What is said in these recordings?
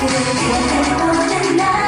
그리고 날 보낸 나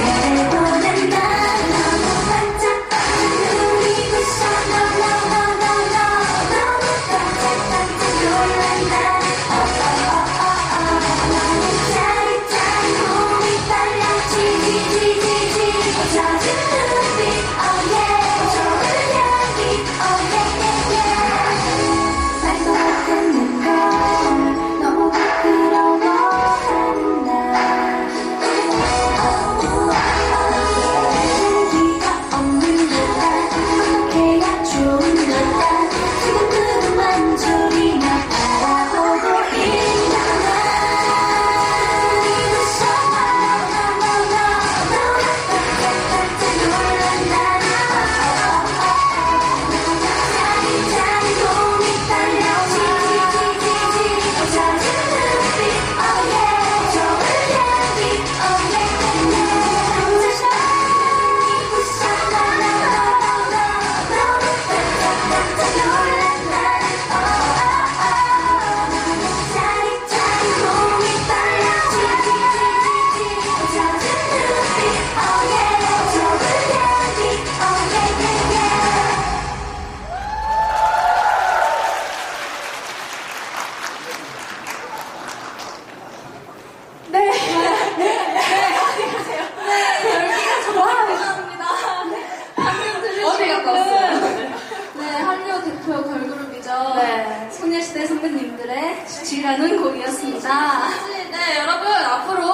네. 소녀시대 선배님들의 주치라는 곡이었습니다. 네, 여러분, 앞으로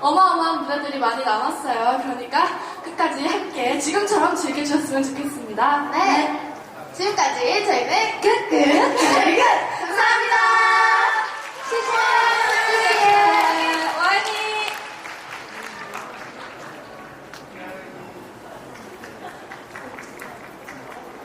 어마어마한 무대들이 많이 남았어요. 그러니까 끝까지 함께 지금처럼 즐겨주셨으면 좋겠습니다. 네. 지금까지 저희는 끝! 끝! 끝! 끝!